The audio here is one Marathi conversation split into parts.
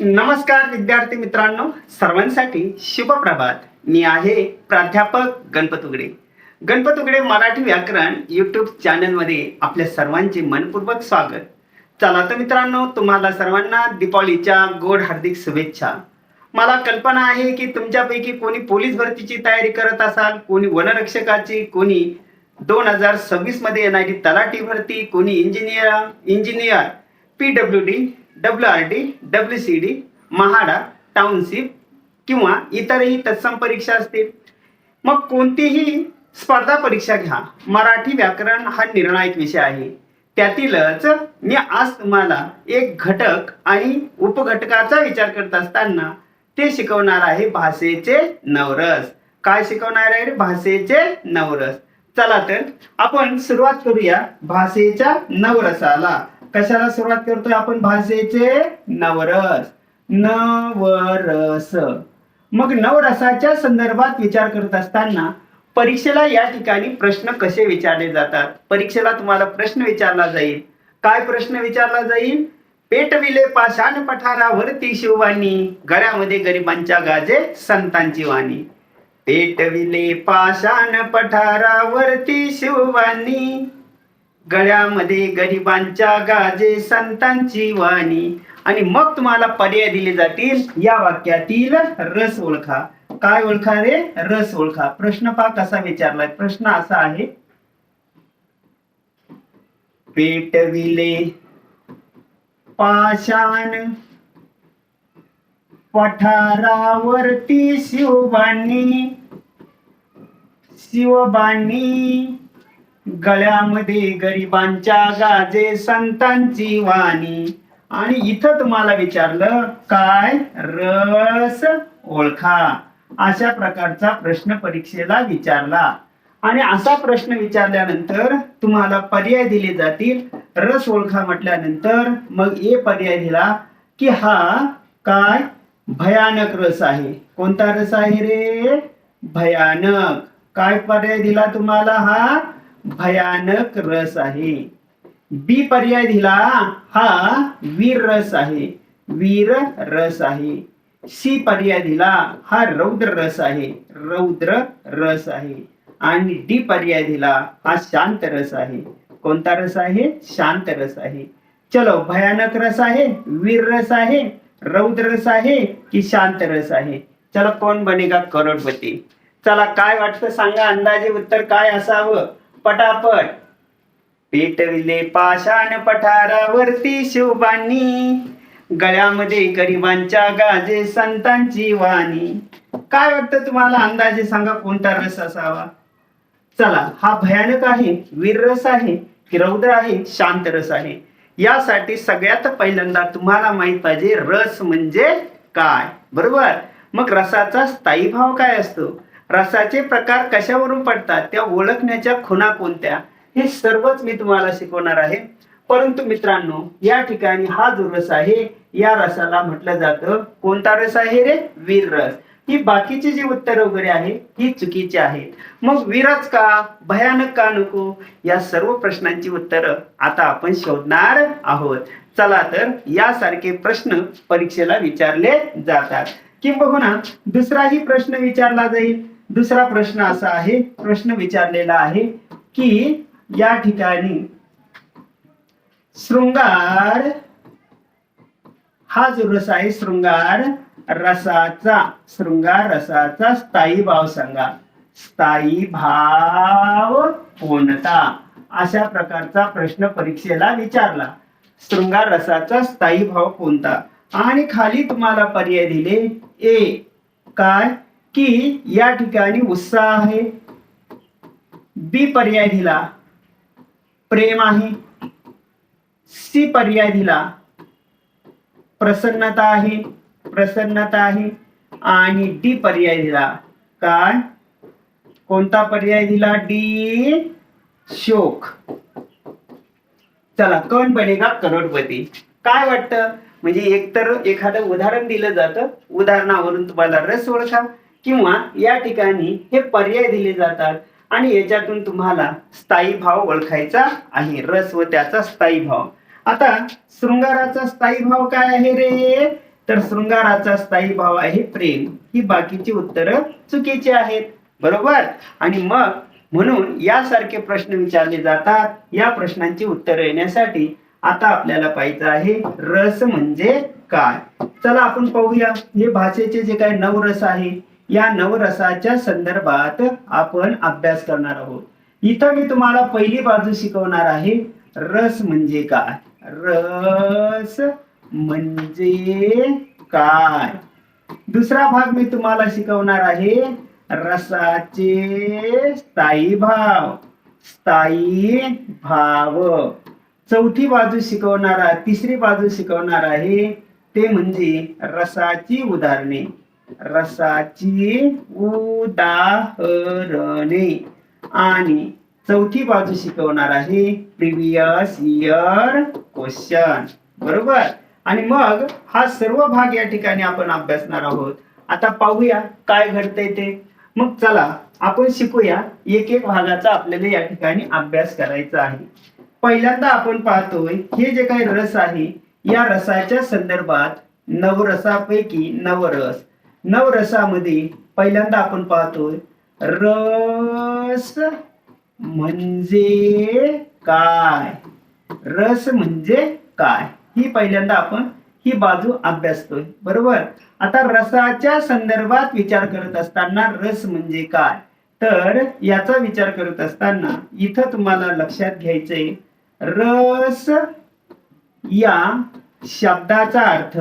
नमस्कार विद्यार्थी मित्रांनो. सर्वांसाठी शुभप्रभात. मी आहे प्राध्यापक गणपत उगडे. गणपत उगडे मराठी व्याकरण यूट्यूब चॅनलमध्ये आपल्या सर्वांचे मनपूर्वक स्वागत. चला तर मित्रांनो तुम्हाला सर्वांना दीपावलीच्या गोड हार्दिक शुभेच्छा. मला कल्पना आहे की तुमच्यापैकी कोणी पोलीस भरतीची तयारी करत असाल कोणी वनरक्षकाची कोणी दोन हजार सव्वीसमध्ये येणारी तलाठी भरती कोणी engineer engineer P W D W R D W C D MHADA township किंवा इतरही तत्सम परीक्षा असतील. मग कोणतीही स्पर्धा परीक्षा घ्या. मराठी व्याकरण हा निर्णायक विषय आहे. त्यातीलच मी आज तुम्हाला एक घटक आणि उपघटकाचा विचार करत असताना ते शिकवणार आहे भाषेचे नवरस. काय शिकवणार आहे भाषेचे नवरस? चला तर आपण सुरुवात करूया भाषेच्या नवरसाला. कशाला सुरुवात करतोय आपण? भाषेचे नवरस. नवरस. मग नवरसाच्या संदर्भात विचार करत असताना परीक्षेला या ठिकाणी प्रश्न कसे विचारले जातात? परीक्षेला तुम्हाला प्रश्न विचारला जाईल. काय प्रश्न विचारला जाईल? पेटविले पाषाण पठारावरती शिववाणी घरामध्ये गरिबांच्या गाजे संतांची वाणी. पेटविले पाषाण पठारावरती शिववाणी गळ्यामध्ये गरिबांच्या गाजे संतांची वाणी. आणि मग तुम्हाला पर्याय दिले जातील. या वाक्यातील रस ओळखा. काय ओळखा रे? रस ओळखा. प्रश्न पहा कसा विचारलाय. प्रश्न असा आहे. पेटविले पाषाण पठारावरती शिवबाणी. शिवबाणी गळ्यामध्ये गरिबांच्या गाजे संतांची वाणी. आणि इथं तुम्हाला विचारलं काय रस ओळखा? अशा प्रकारचा प्रश्न परीक्षेला विचारला. आणि असा प्रश्न विचारल्यानंतर तुम्हाला पर्याय दिले जातील. रस ओळखा म्हटल्यानंतर मग ए पर्याय दिला की हा काय भयानक रस आहे. कोणता रस आहे रे? भयानक. काय पर्याय दिला तुम्हाला हा? भयानक रस आहे. बी पर्याय दिला हा वीर रस आहे. वीर रस आहे. सी पर्याय दिला हा रौद्र रस आहे. रौद्र रस आहे. आणि डी पर्याय दिला हा शांत रस आहे. कोणता रस आहे? शांत रस आहे. चलो भयानक रस आहे वीर रस आहे रौद्र रस आहे की शांत रस आहे? चला कोण बनेगा करोडपती? चला काय वाटतं? सांगा अंदाजे उत्तर काय असावं? पटापट. पेटविले पाषाण पठारावरती शिवबानी गळ्यामध्ये गरिबांच्या गाजे संतांची वाणी. काय वाटतं तुम्हाला? अंदाजे सांगा कोणता रस असावा? चला हा भयानक आहे वीर रस आहे की रौद्र आहे शांत रस आहे. यासाठी सगळ्यात पहिल्यांदा तुम्हाला माहीत पाहिजे रस म्हणजे काय? बरोबर? मग रसाचा स्थायी भाव काय असतो? रसाचे प्रकार कशावरून पडतात त्या ओळखण्याच्या खुणा कोणत्या? हे सर्वच मी तुम्हाला शिकवणार आहे. परंतु मित्रांनो या ठिकाणी हा जो रस आहे या रसाला म्हटलं जातं कोणता रस आहे रे? वीर रस. ही बाकीची जी उत्तर वगैरे आहे ही चुकीची आहेत. मग वीरच का? भयानक का नको? या सर्व प्रश्नांची उत्तरं आता आपण शोधणार आहोत. चला तर यासारखे प्रश्न परीक्षेला विचारले जातात. किंबहुना दुसराही प्रश्न विचारला जाईल. दुसरा प्रश्न असा आहे प्रश्न विचारलेला आहे की या ठिकाणी शृंगार हा जो रस आहे शृंगार रसाचा शृंगार रसाचा स्थायी भाव सांगा. स्थायी भाव कोणता? अशा प्रकारचा प्रश्न परीक्षेला विचारला. शृंगार रसाचा स्थायी भाव कोणता? आणि खाली तुम्हाला पर्याय दिले ए. काय? की या ठिकाणी उत्साह आहे. बी पर्याय दिला प्रेम आहे. सी पर्याय दिला प्रसन्नता आहे. प्रसन्नता आहे. आणि डी पर्याय दिला काय? कोणता पर्याय दिला डी शोक. चला कोण बनेगा करोडपती. काय वाटतं? म्हणजे एकतर एखादं उदाहरण दिलं जातं. उदाहरणावरून तुम्हाला रस ओळखा. किंवा या ठिकाणी हे पर्याय दिले जातात आणि याच्यातून तुम्हाला स्थायी भाव ओळखायचा आहे. रस व त्याचा स्थायी भाव. आता शृंगाराचा स्थायी भाव काय आहे रे? तर शृंगाराचा स्थायी भाव आहे प्रेम. ही बाकीची उत्तरं चुकीची आहेत. बरोबर? आणि मग म्हणून यासारखे प्रश्न विचारले जातात. या प्रश्नांची उत्तरं येण्यासाठी आता आपल्याला पाहिजे आहे रस म्हणजे काय? चला आपण पाहूया. हे भाषेचे जे काही नवरस आहे या नवरसाच्या संदर्भात आपण अभ्यास करणार आहोत. इथं मी तुम्हाला पहिली बाजू शिकवणार आहे. रस म्हणजे काय? रस म्हणजे काय? दुसरा भाग मी तुम्हाला शिकवणार आहे. रसाचे स्थायी भाव. स्थायी भाव. चौथी बाजू शिकवणार तिसरी बाजू शिकवणार आहे. ते म्हणजे रसाची उदाहरणे. रसाची उदाहरणे. आणि चौथी बाजू शिकवणार आहे प्रिव्हियस इयर क्वेश्चन. बरोबर? आणि मग हा सर्व भाग या ठिकाणी आपण अभ्यासणार आहोत. आता पाहूया काय घडतंय ते. मग चला आपण शिकूया एक एक भागाचा आपल्याला या ठिकाणी अभ्यास करायचा आहे. पहिल्यांदा आपण पाहतोय हे जे काही रस आहे या रसाच्या संदर्भात नवरसापैकी नवरस. नवरसामध्ये पहिल्यांदा आपण पाहतोय रस म्हणजे काय? रस म्हणजे काय? ही पहिल्यांदा आपण ही बाजू अभ्यासतोय बरोबर? आता रसाच्या संदर्भात विचार करत असताना रस म्हणजे काय? तर याचा विचार करत असताना इथं तुम्हाला लक्षात घ्यायचंय रस या शब्दाचा अर्थ.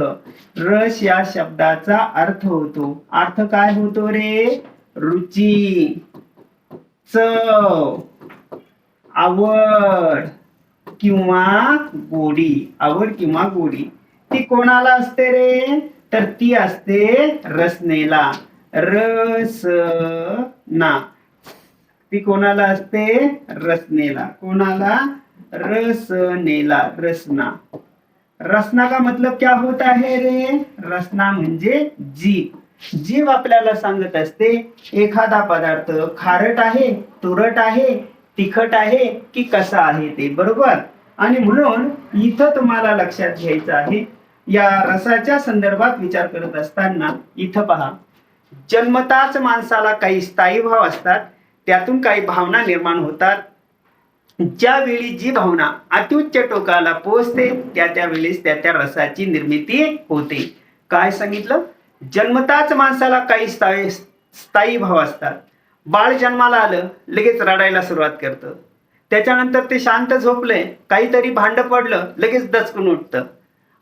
रस या शब्दाचा अर्थ होतो. अर्थ काय होतो रे? रुची. चव. आवड. किंवा गोडी. आवड किंवा गोडी. ती कोणाला असते रे? तर ती असते रसनेला. रस ना ती कोणाला असते? रसनेला. कोणाला? रसनेला. रसना. रसना का मतलब क्या होता है रे? रसना म्हणजे जीव. जीव आपल्याला सांगत असते एखादा पदार्थ खारट आहे तुरट आहे तिखट आहे की कसा आहे ते बरोबर? आणि म्हणून इथं तुम्हाला लक्षात घ्यायचं आहे या रसाच्या संदर्भात विचार करत असताना इथं पहा. जन्मताच माणसाला काही स्थायी भाव असतात त्यातून काही भावना निर्माण होतात. ज्यावेळी जी भावना अत्युच्च टोकाला पोहोचते त्या त्या त्या त्या रसाची निर्मिती होते. काय सांगितलं? जन्मताच माणसाला काही स्थायी स्थायी भाव असतात. बाळ जन्माला आलं लगेच रडायला सुरुवात करतं. त्याच्यानंतर ते शांत झोपलंय काहीतरी भांड पडलं लगेच दचकून उठतं.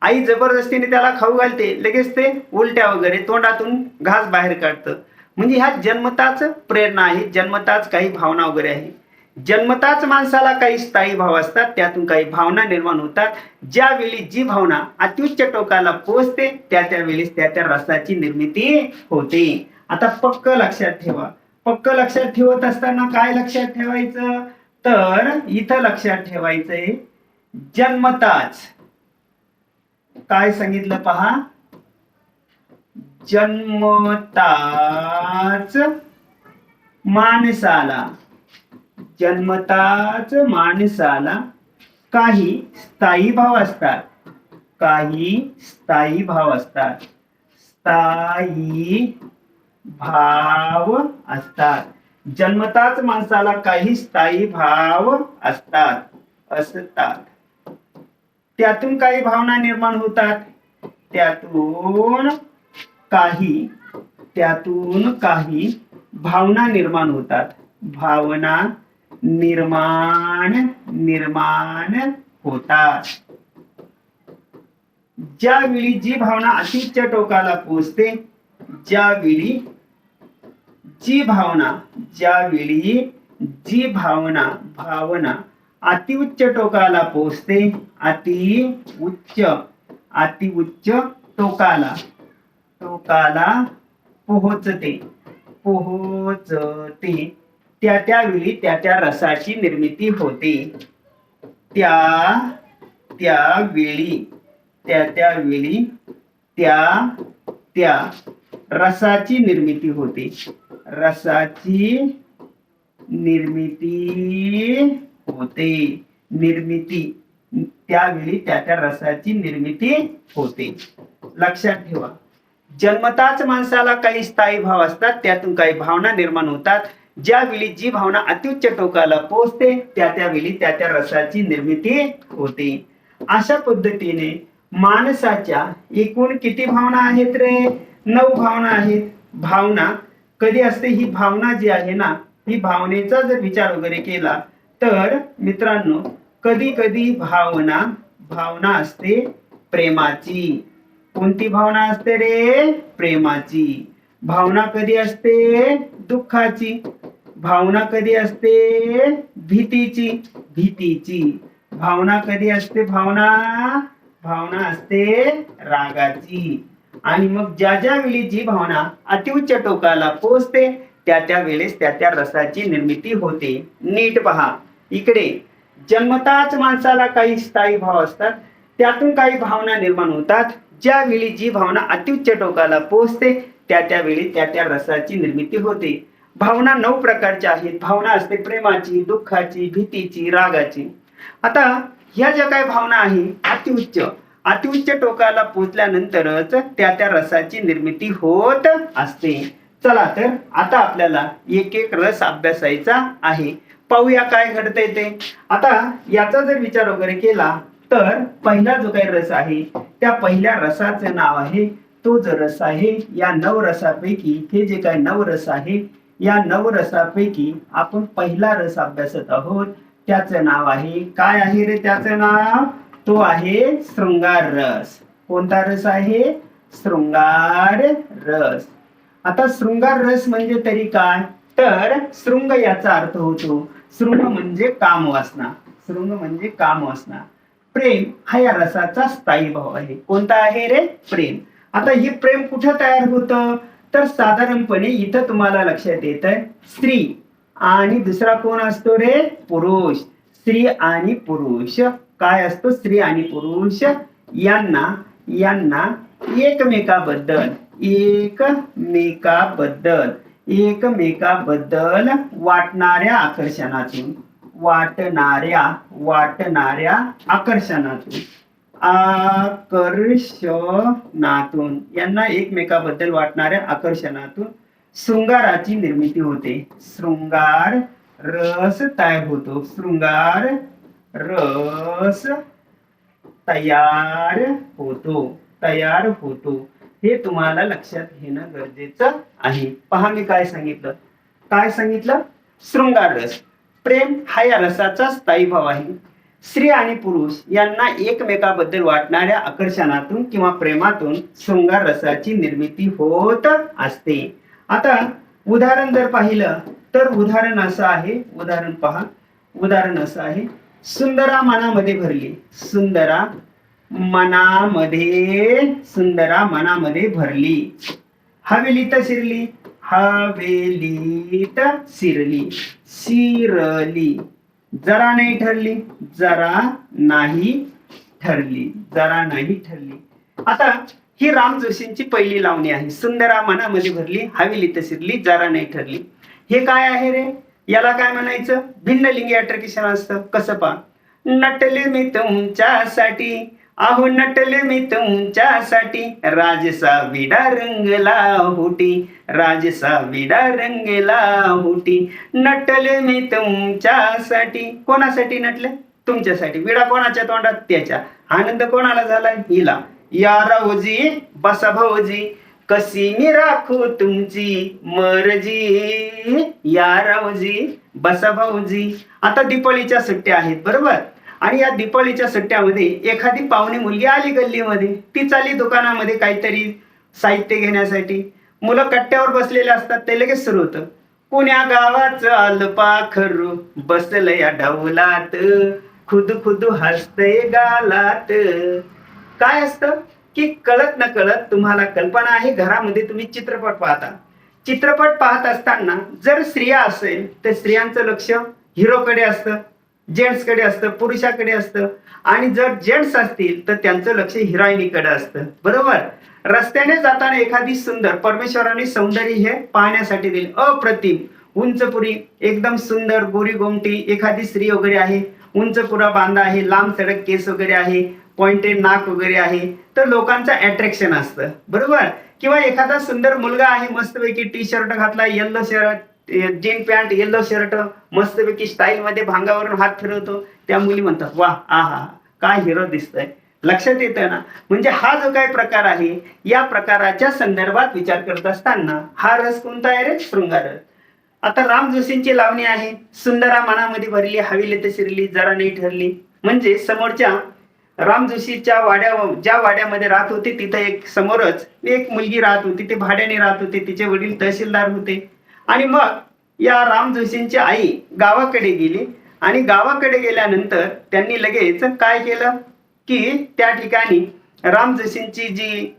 आई जबरदस्तीने त्याला खाऊ घालते लगेच ते उलट्या वगैरे तोंडातून घास बाहेर काढतं. म्हणजे ह्या जन्मताच प्रेरणा आहे जन्मताच काही भावना वगैरे आहे. जन्मताच माणसाला काही स्थायी भाव असतात त्यातून काही भावना निर्माण होतात. ज्यावेळी जी भावना अत्युच्च टोकाला पोहोचते त्या त्या वेळेस त्या त्या रसाची निर्मिती होते. आता पक्क लक्षात ठेवा. पक्क लक्षात ठेवत असताना काय लक्षात ठेवायचं? तर इथं लक्षात ठेवायचंय जन्मताच. काय सांगितलं पहा? जन्मताच माणसाला. जन्मताच माणसाला काही स्थायी भाव असतात. काही स्थायी भाव असतात. स्थायी भाव असतात. जन्मताच माणसाला काही स्थायी भाव असतात. असतात. त्यातून काही भावना निर्माण होतात. त्यातून काही त्यातून काही भावना निर्माण होतात. भावना निर्माण निर्माण होतात. ज्यावेळी जी भावना अतिउच्च टोकाला पोचते ज्यावेळी जी भावना ज्यावेळी जी भावना भावना अतिउच्च टोकाला पोचते अति उच्च अति उच्च टोकाला टोकाला पोहोचते पोहोचते. त्या त्यावेळी त्या त्या रसाची निर्मिती होते. त्या त्यावेळी त्या त्यावेळी त्या त्या रसाची निर्मिती होते. रसाची निर्मिती होते. निर्मिती. त्यावेळी त्या त्या रसाची निर्मिती होते. लक्षात ठेवा. जन्मताच माणसाला काही स्थायी भाव असतात त्यातून काही भावना निर्माण होतात. ज्यावेळी जी भावना अत्युच्च टोकाला पोहोचते त्या त्यावेळी त्या त्या रसाची निर्मिती होते. अशा पद्धतीने माणसाच्या एकूण किती भावना आहेत रे? नऊ भावना आहेत. भावना कधी असते? ही भावना जी आहे ना ही भावनेचा जर विचार वगैरे केला तर मित्रांनो कधी कधी भावना भावना असते प्रेमाची. कोणती भावना असते रे? प्रेमाची. भावना कधी असते? दुःखाची. भावना कधी असते? भीतीची. भीतीची. भावना कधी असते? भावना? भावना असते रागाची. आणि मग ज्या ज्या वेळी जी भावना अतिउच्च टोकाला पोचते त्या त्या वेळेस त्या त्या रसाची निर्मिती होते. नीट पहा. इकडे. जन्मताच माणसाला काही स्थायी भाव असतात. त्यातून काही भावना निर्माण होतात. ज्यावेळी जी भावना अतिउच्च टोकाला पोहोचते त्या त्या वेळी त्या त्या रसाची निर्मिती होते. भावना नऊ प्रकारच्या आहेत. भावना असते प्रेमाची दुःखाची भीतीची रागाची. आता ह्या ज्या काही भावना आहे अतिउच्च. अतिउच्च टोकाला पोहोचल्यानंतरच त्या त्या रसाची निर्मिती होत असते. चला तर आता आपल्याला एक एक रस अभ्यासायचा आहे. पाहूया काय घडतंय ते. आता याचा जर विचार वगैरे केला तर पहिला जो काही रस आहे त्या पहिल्या रसाचं नाव आहे तो जो रस आहे या नऊ रसापैकी हे जे काही नऊ रस आहे या नऊ रसापैकी आपण पहिला रस अभ्यासत आहोत. त्याचं नाव आहे काय आहे रे त्याचं नाव? तो आहे शृंगार रस. कोणता रस आहे? शृंगार रस. आता शृंगार रस म्हणजे तरी काय? तर शृंग याचा अर्थ होतो शृंग म्हणजे कामवासना शृंग म्हणजे कामवासना प्रेम हा या रसाचा स्थायी भाव आहे. कोणता आहे रे? प्रेम. आता हे प्रेम कुठं तयार होतं? तर साधारणपणे इथं तुम्हाला लक्षात येत आहे स्त्री आणि दुसरा कोण असतो रे? पुरुष. स्त्री आणि पुरुष. काय असतो? स्त्री आणि पुरुष. यांना यांना एकमेकाबद्दल एकमेकाबद्दल एकमेकाबद्दल वाटणाऱ्या आकर्षणातून वाटणाऱ्या वाटणाऱ्या आकर्षणातून. आकर्षणातून यांना एकमेकाबद्दल वाटणाऱ्या आकर्षणातून शृंगाराची निर्मिती होते. शृंगार रस तयार होतो. शृंगार रस तयार होतो. तयार होतो. हे तुम्हाला लक्षात घेणं गरजेचं आहे. पहा मी काय सांगितलं. काय सांगितलं? शृंगार रस. प्रेम हा या रसाचा स्थायी भाव आहे. स्त्री आणि पुरुष यांना एकमेकाबद्दल वाटणाऱ्या आकर्षणातून किंवा प्रेमातून शृंगार रसाची निर्मिती होत असते. आता उदाहरण जर पाहिलं तर उदाहरण असं आहे उदाहरण पहा. उदाहरण असं आहे सुंदरा मनामध्ये भरली. सुंदरा मनामध्ये सुंदरा मनामध्ये भरली. हवेलीत शिरली. हवेलीत शिरली. शिरली. जरा नाही ठरली जरा नाही ठरली जरा नाही ठरली. आता ही राम जोशींची पहिली लावणी आहे. सुंदरा मनामध्ये भरली हवेली तसिरली जरा नाही ठरली. हे काय आहे रे? याला काय म्हणायचं? भिन्न लिंगी अट्रॅक्शन असतं. कसं पा नटले मी तुमच्यासाठी. अहो नटले मी तुमच्यासाठी राजसा विडा रंगला होटी राजसा विडा रंगला होटी नटले मी तुमच्यासाठी कोणासाठी नटले? तुमच्यासाठी. विडा कोणाच्या तोंडात? त्याच्या. आनंद कोणाला झाला हिला. या राऊजी बसा भाऊजी. कशी मी राखू तुमची मरजी? या राऊजी बसा भाऊजी. आता दिपाळीच्या सुट्ट्या आहेत बरोबर? आणि या दिपाळीच्या सुट्ट्यामध्ये एखादी पाहुणी मुलगी आली गल्लीमध्ये ती चाली दुकानामध्ये काहीतरी साहित्य घेण्यासाठी. मुलं कट्ट्यावर बसलेले असतात ते लगेच सुरू होतं. पुण्या गावाचं आलं पाखरू बसलं या ढवलात. खुद खुद हसतय गालात. काय असतं? की कळत न कळत तुम्हाला कल्पना आहे घरामध्ये तुम्ही चित्रपट पाहता. चित्रपट पाहत असताना जर स्त्रिया असेल तर स्त्रियांचं लक्ष हिरोकडे असतं. जेंट्सकडे असतं पुरुषाकडे असतं. आणि जर जेंट्स असतील तर त्यांचं लक्ष हिरोईनीकडे असतं. बरोबर? रस्त्याने जाताना एखादी सुंदर परमेश्वराने सौंदर्य हे पाहण्यासाठी दिले. अप्रतिम. उंचपुरी एकदम सुंदर गोरी गोमटी एखादी स्त्री वगैरे आहे. उंच पुरा बांधा आहे लांब सडक केस वगैरे आहे पॉइंटेड नाक वगैरे आहे. तर लोकांचं अट्रॅक्शन असतं. बरोबर? किंवा एखादा सुंदर मुलगा आहे मस्तपैकी टी शर्ट घातला yellow shirt jean pant yellow shirt मस्तपैकी स्टाईल मध्ये भांगावरून हात फिरवतो. त्या मुली म्हणतात वा आहा काय हिरो दिसतोय. लक्षात येतं ना? म्हणजे हा जो काही प्रकार आहे या प्रकाराच्या संदर्भात विचार करत असताना हा रस कोणता आहे रे? शृंगार आता राम जोशींची लावणी आहे सुंदरा मनामध्ये भरली हवी तर शिरली जरा नाही ठरली. म्हणजे समोरच्या राम जोशीच्या वाड्या ज्या वाड्यामध्ये राहत होते तिथं एक समोरच एक मुलगी राहत होती ते भाड्याने राहत होते तिचे वडील तहसीलदार होते. आणि मग या राम जोशींची आई गावाकडे गेली. आणि गावाकडे गेल्यानंतर त्यांनी लगेच काय केलं? की त्या ठिकाणी राम जोशींची जी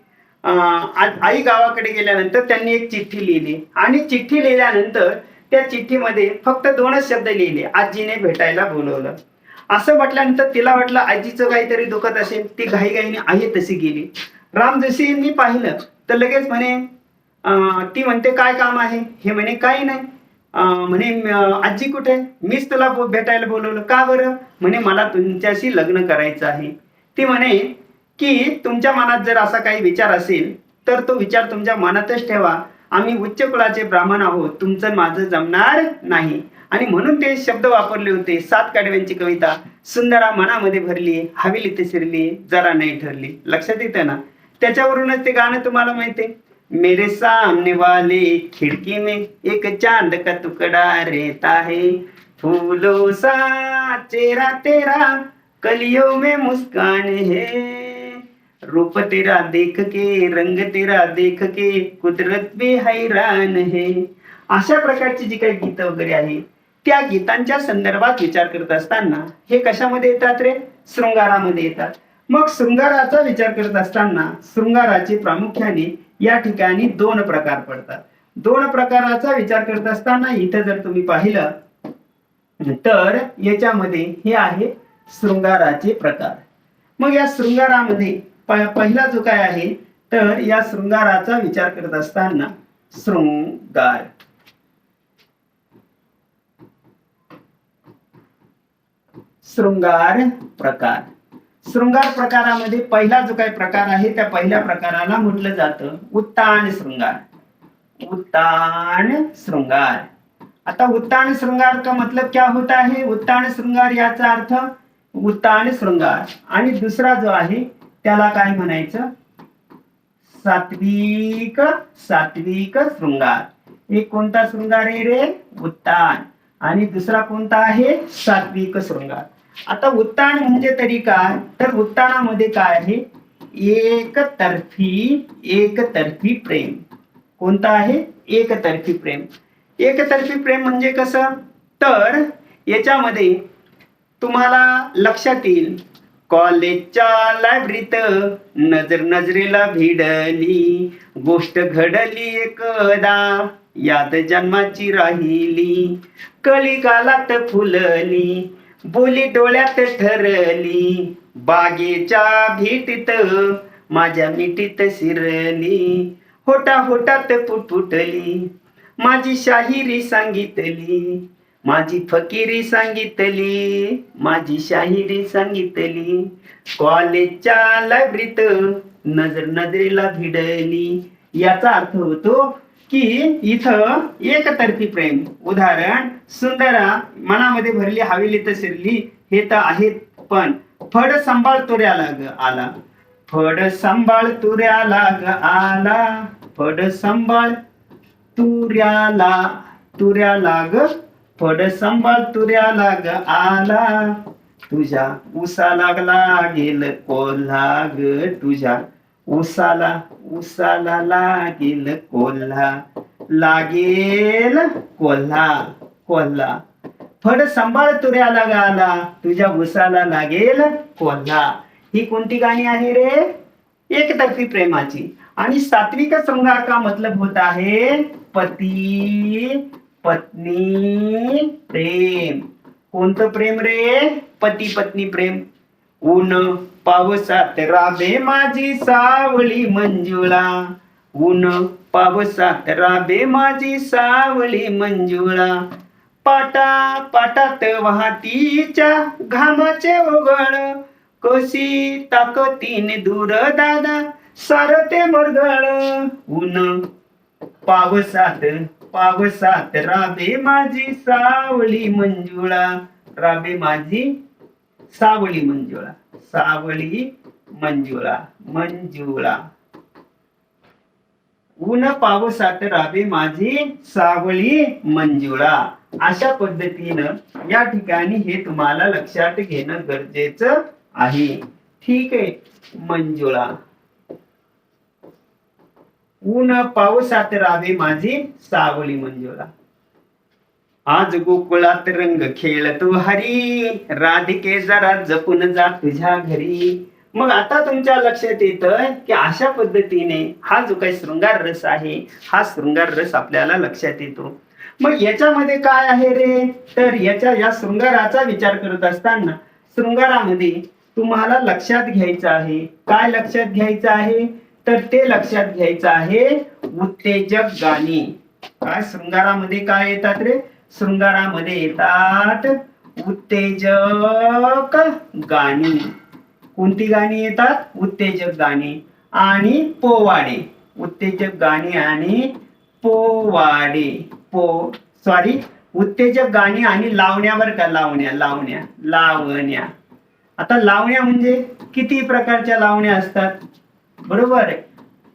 आई गावाकडे गेल्यानंतर त्यांनी एक चिठ्ठी लिहिली. आणि चिठ्ठी लिहिल्यानंतर त्या चिठ्ठीमध्ये फक्त दोनच शब्द लिहिले. आजीने भेटायला बोलवलं. असं म्हटल्यानंतर तिला वाटलं आजीचं काहीतरी दुखत असेल. ती घाईघाईने आहे तशी गेली. राम जोशींनी पाहिलं तर लगेच म्हणे ती म्हणते काय काम आहे? हे म्हणे काही नाही. म्हणे आजी कुठे? आहे? मीच तुला भेटायला बोलवलं. का बरं? म्हणे मला तुमच्याशी लग्न करायचं आहे. ती म्हणे की तुमच्या मनात जर असा काही विचार असेल तर तो विचार तुमच्या मनातच ठेवा. आम्ही उच्च कुळाचे ब्राह्मण आहोत. तुमचं माझं जमणार नाही. आणि म्हणून ते शब्द वापरले होते. सात काडव्यांची कविता. सुंदरा मनामध्ये भरली हवेली ते शिरली जरा नाही ठरली. लक्षात येतं ना? त्याच्यावरूनच ते गाणं तुम्हाला माहितीये मेरे सामने वाले खिड़की में एक चांद का टुकड़ा रहता है। फूलों सा चेहरा तेरा कलियों में मुस्कान है। रूप तेरा देख के रंग तेरा देख के कुदरत भी हैरान है। अशा प्रकारची जी काही गीत वगैरे आहे. त्या गीतांच्या संदर्भात विचार करत असताना हे कशामध्ये येतात रे? शृंगारामध्ये येतात. मग शृंगाराचा विचार करत असताना शृंगाराचे प्रामुख्याने या ठिकाणी दोन प्रकार पडतात. दोन प्रकाराचा विचार करत असताना इथं जर तुम्ही पाहिलं तर याच्यामध्ये हे आहे शृंगाराचे प्रकार. मग या शृंगारामध्ये पहिला जो काय आहे तर या शृंगाराचा विचार करत असताना शृंगार. शृंगार प्रकार. शृंगार प्रकारामध्ये पहिला जो काही प्रकार आहे त्या पहिल्या प्रकाराला म्हटलं जातं उत्तान शृंगार. उत्तान श्रृंगार आता उत्तान श्रृंगार का मतलब क्या होता है उत्तान श्रृंगार याचा अर्थ उत्तान श्रृंगार आणि दुसरा जो आहे त्याला काय म्हणायचं? सात्विक सात्विक शृंगार. एक कोणता शृंगार आहे रे? उत्तान आणि दुसरा कोणता आहे? सात्विक शृंगार. आता उत्ताण म्हणजे तरी काय? तर उत्तानामध्ये काय आहे? एकतर्फी एकतर्फी प्रेम. कोणता आहे? एकतर्फी प्रेम. एकतर्फी प्रेम म्हणजे कसं? तर याच्यामध्ये तुम्हाला लक्षात येईल. कॉलेजच्या लायब्ररीत नजर नजरेला भिडली गोष्ट घडली एकदा याद जन्माची राहिली कलिकालात फुलली बोली डोळ्यात ठरली. बागेच्या भेटीत माझ्या मिठीत शिरली. होटा होटात पुटपुटली माझी शाहिरी सांगितली. माझी फकीरी सांगितली. माझी शाहिरी सांगितली. कॉलेजच्या लायब्ररीत नजर नजरेला भिडली. याचा अर्थ होतो की इथं एकतर्फी प्रेम. उदाहरण सुंदरा मनामध्ये भरली हवेली तर शिरली हे तर आहेत पण फड सांभाळ तुऱ्या लाग आला. फड सांभाळ तुऱ्या लाग आला. फड सांभाळ तुऱ्याला तुऱ्या लाग फड सांभाळ तुऱ्या लाग आला. तुझ्या उसाला लागेल कोल्हा ग तुझ्या उसाला उसाला लागेल कोल्हा. लागेल कोल्हा कोल्हा. फड सांभाळ तुऱ्याला गाला तुझ्या उसाला लागेल कोल्हा. ही कोणती गाणी आहे रे? एकतर्फी प्रेमाची. आणि सात्विक शृंगार का मतलब होता है पती पत्नी प्रेम. कोणतं प्रेम रे? पती पत्नी प्रेम. ऊन पावसात राबे माझी सावळी मंजुळा. ऊन पावसात राबे माझी सावली मंजुळा. पाटा पाटात वाहतीच्या घामाचे ओघळ कशी ताकतीने दूर दादा सारते मरगळ. ऊन पावसात पावसात राबे माझी सावली मंजुळा. राबे माझी सावली मंजुळा. सावली मंजुळा मंजुळा. ऊन पावसात राबे माझी सावली मंजुळा. अशा पद्धतीनं या ठिकाणी हे तुम्हाला लक्षात घेणं गरजेचं आहे. ठीक आहे मंजुळा. ऊन पावसात राबे माझी सावली मंजुळा. आज गोकुळात रंग खेळतो हरी राधिके जरा जपून जा तुझ्या घरी. मग आता तुमच्या लक्षात येतंय की अशा पद्धतीने हा जो काही शृंगार रस आहे हा शृंगार रस आपल्याला लक्षात येतो. मग याच्यामध्ये काय आहे रे? तर याच्या या शृंगाराचा विचार करत असताना शृंगारामध्ये तुम्हाला लक्षात घ्यायचं आहे. काय लक्षात घ्यायचं आहे? तर ते लक्षात घ्यायचं आहे उत्तेजक गाणी. काय शृंगारामध्ये काय येतात रे? शृंगारामध्ये येतात उत्तेजक गाणी. कोणती गाणी येतात? उत्तेजक गाणी आणि पोवाडे. उत्तेजक गाणी आणि पोवाडे. पो सॉरी उत्तेजक गाणी आणि लावण्यावर का लावण्या लावण्या लावण्या. आता लावण्या म्हणजे किती प्रकारच्या लावण्या असतात? बरोबर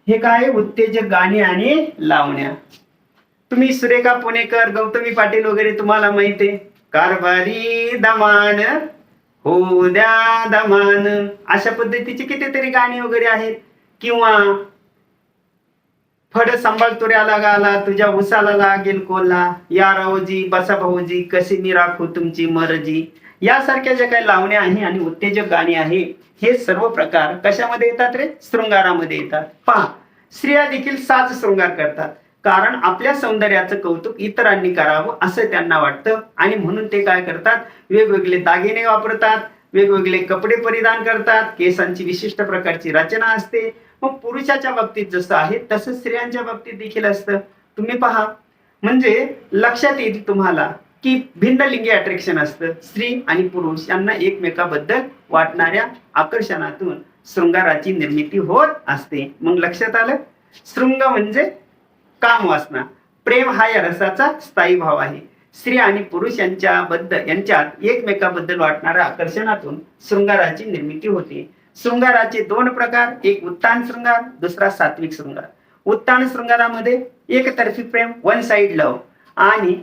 हे काय? उत्तेजक गाणी आणि लावण्या. तुम्ही सुरेखा पुणेकर गौतमी पाटील वगैरे तुम्हाला माहिती आहे. कारभारी दमान हो द्या दमान अशा पद्धतीची कितीतरी गाणी वगैरे आहेत. किंवा फड सांभाळ तुऱ्याला गाला तुझ्या उसाला लागेल कोला. या रावजी बसा भाऊजी कशी मी राखू तुमची मर्जी. यासारख्या ज्या काही लावण्या आहे आणि उत्तेजक गाणी आहे हे सर्व प्रकार कशामध्ये येतात रे? शृंगारामध्ये येतात. पहा स्त्रिया देखील साज शृंगार करतात. कारण आपल्या सौंदर्याचं कौतुक इतरांनी करावं असं त्यांना वाटतं. आणि म्हणून ते काय करतात? वेगवेगळे दागिने वापरतात वेगवेगळे कपडे परिधान करतात केसांची विशिष्ट प्रकारची रचना असते. मग पुरुषाच्या बाबतीत जसं आहे तसं स्त्रियांच्या बाबतीत देखील असतं. तुम्ही पहा. म्हणजे लक्षात येईल तुम्हाला की भिन्न लिंगी अट्रॅक्शन असतं. स्त्री आणि पुरुष यांना एकमेकाबद्दल वाटणाऱ्या आकर्षणातून शृंगाराची निर्मिती होत असते. मग लक्षात आलं? शृंग म्हणजे काम वासना. प्रेम हा या रसाचा स्थायी भाव आहे. स्त्री आणि पुरुष यांच्या बद्दल यांच्यात एकमेकाबद्दल वाटणाऱ्या आकर्षणातून शृंगाराची निर्मिती होते. शृंगाराचे दोन प्रकार एक उत्तान शृंगार दुसरा सात्विक शृंगार. उत्तान शृंगारामध्ये एकतर्फी प्रेम वन साइड लव आणि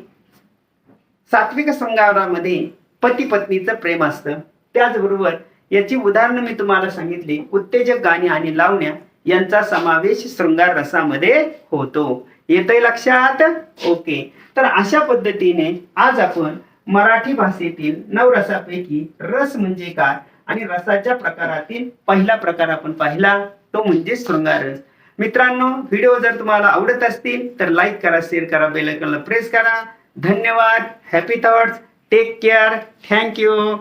सात्विक शृंगारामध्ये पती पत्नीचं प्रेम असतं. त्याचबरोबर याची उदाहरणं मी तुम्हाला सांगितली. उत्तेजक गाणी आणि लावण्या यांचा समावेश शृंगार रसामध्ये होतो. येतोय लक्षात? ओके. तर अशा पद्धतीने आज आपण मराठी भाषेतील नवरसापैकी रस म्हणजे काय आणि रसाच्या प्रकारातील पहिला प्रकार आपण पाहिला तो म्हणजे शृंगार रस. मित्रांनो व्हिडिओ जर तुम्हाला आवडत असतील तर लाईक करा शेअर करा बेल आयकॉनला प्रेस करा. धन्यवाद. Happy thoughts. Take care. Thank you